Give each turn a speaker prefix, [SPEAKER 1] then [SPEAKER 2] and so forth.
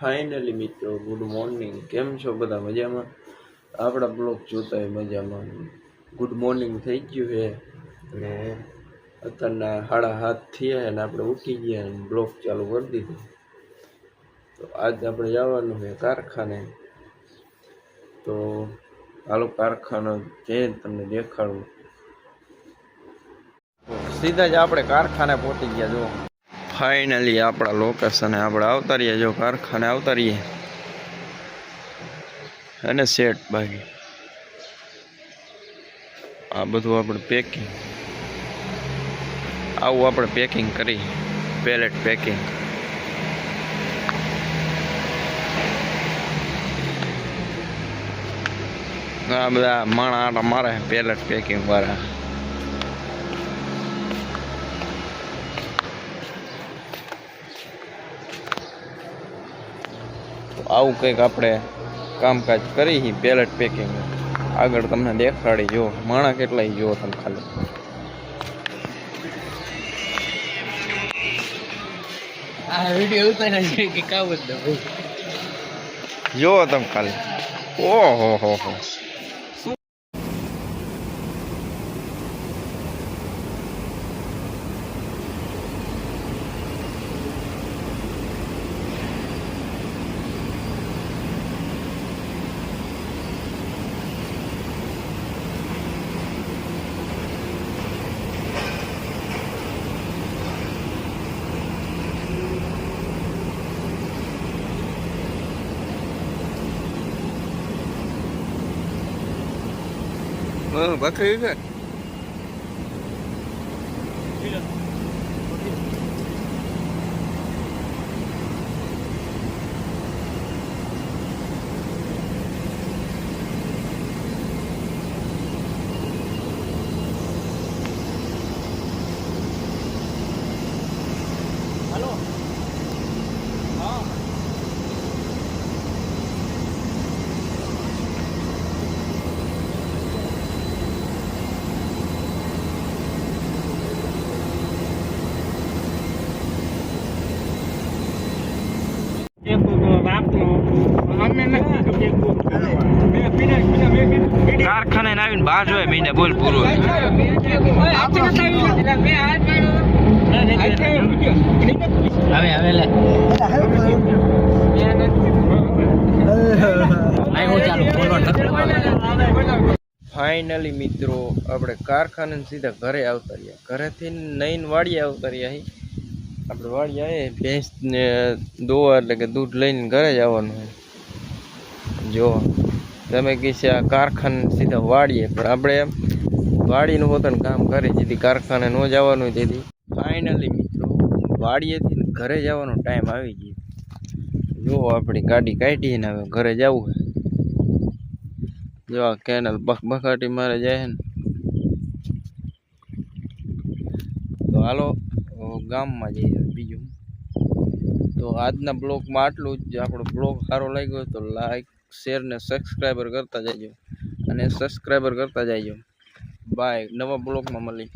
[SPEAKER 1] Finally મિત્રો good morning કેમ છો બધા મજામાં? આપણા બ્લોગ જોતા હોય મજામાં. ગુડ મોર્નિંગ થઈ ગયું છે. અને અત્યારના સાડા હાથ થયા અને આપણે ઉઠી ગયા અને બ્લોગ ચાલુ કરી દીધો. તો આજ આપણે જવાનું છે કારખાને. તો હાલો કારખાનો જે તમને દેખાડું. સીધા જ આપણે કારખાને પહોંચી ગયા જો ફાઇનલી આપણા લોકેશને આપણે આવતા રહીએ, જો કારખાને આવતા રહીએ. અને સેટ બાકી. આ બધું આપણે પેકિંગ આવું આપણે પેકિંગ કરી પેલેટ પેકિંગ આ બધા માણા આટા મારે પેલેટ પેકિંગ વાળા. આવું કંઈક આપણે કામકાજ કરી પેલેટ પેકિંગ આગળ તમને દેખાડી જુઓ માણા કેટલાય જુઓ તમે ખાલી.
[SPEAKER 2] આ વીડિયો ઉતાર્યા છે કે કામ જ ન
[SPEAKER 1] જુઓ તમે ખાલી. ઓહો હો હો. બકરી છે
[SPEAKER 2] હાલો હા
[SPEAKER 1] કારખાને આવીને બહાર જોય મહિને બોલ પૂરો
[SPEAKER 2] હવે લે.
[SPEAKER 1] ફાઇનલી મિત્રો આપણે કારખાને સીધા ઘરે આવતા રહ્યા. ઘરેથી નઈને વાડીએ આવતા રહ્યા આપણે વાડીએ આવીએ ભેંસને દોવા એટલે કે દૂધ લઈને ઘરે જ આવવાનું હોય જો તમે કહેશે આ કારખાને સીધા વાડીએ. પણ આપણે વાડીનું પોતાનું કામ કરી જેથી કારખાને ન જવાનું જેથી ફાઇનલી મિત્રો, વાડીએથી ઘરે જવાનો ટાઈમ આવી ગયો. જો આપણી ગાડી કાઢીને હવે ઘરે જવું જો આ કેનલ બખ બખાટી મારે જાય ને. તો હાલો ગામમાં જઈએ બીજું. તો આજના બ્લોગમાં આટલું જ. આપણો બ્લોગ સારો લાગ્યો તો લાઈક શેર ને સબસ્ક્રાઈબર કરતા જજો અને સબસ્ક્રાઈબર કરતા જજો બાય નવા બ્લોગમાં મળી